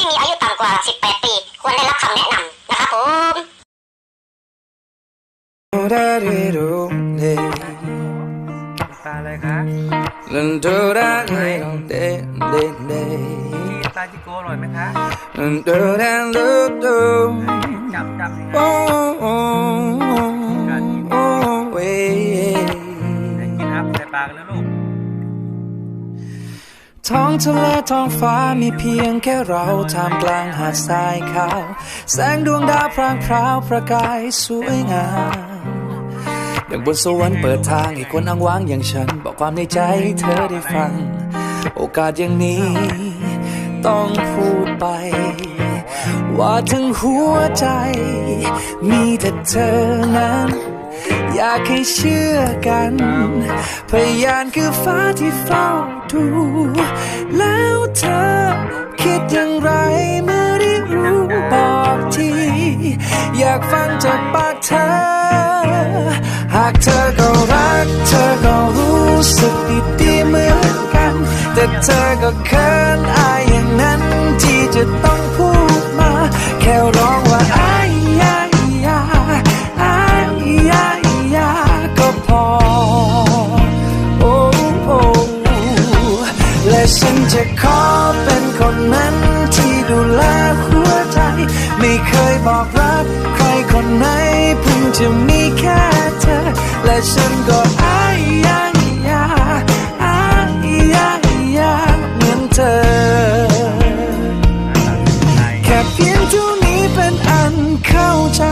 18 ปี ควรได้รับคำแนะนำนะครับผมตาอะไรคะที่ตาจิโกอร่อยไหมคะจับจับสิคะได้กินครับใส่ปากกันแล้วลูก ท้องทะเลท้องฟ้ามีเพียงแค่เราท่ามกลางหาดทรายขาว แสงดวงดาวพรางพราวประกายสวยงามอย่างบนสวรรค์เปิดทางให้คนอ้างว้างอย่างฉัน บอกความในใจเธอได้ฟัง โอกาสอย่างนี้ ต้องพูดไป ว่าทั้งหัวใจ มีแต่เธอนั้น อยากให้เชื่อกัน พยานคือฟ้าที่เฝ้าดู แล้วเธอคิดอย่างไรเมื่อได้รู้บอกที อยากฟังจากปากเธอ หากเธอก็รัก เธอก็รู้สึกดีๆเหมือนกัน แต่เธอก็เขิน จะขอเป็นคนนั้นที่ดูแลหัวใจ ไม่เคยบอกรักใครคนไหนเพิ่งจะมีแค่เธอ และฉันก็อายายาอายายาเหมือนเธอ แค่เพียงเท่านี้เป็นอันเข้าใจ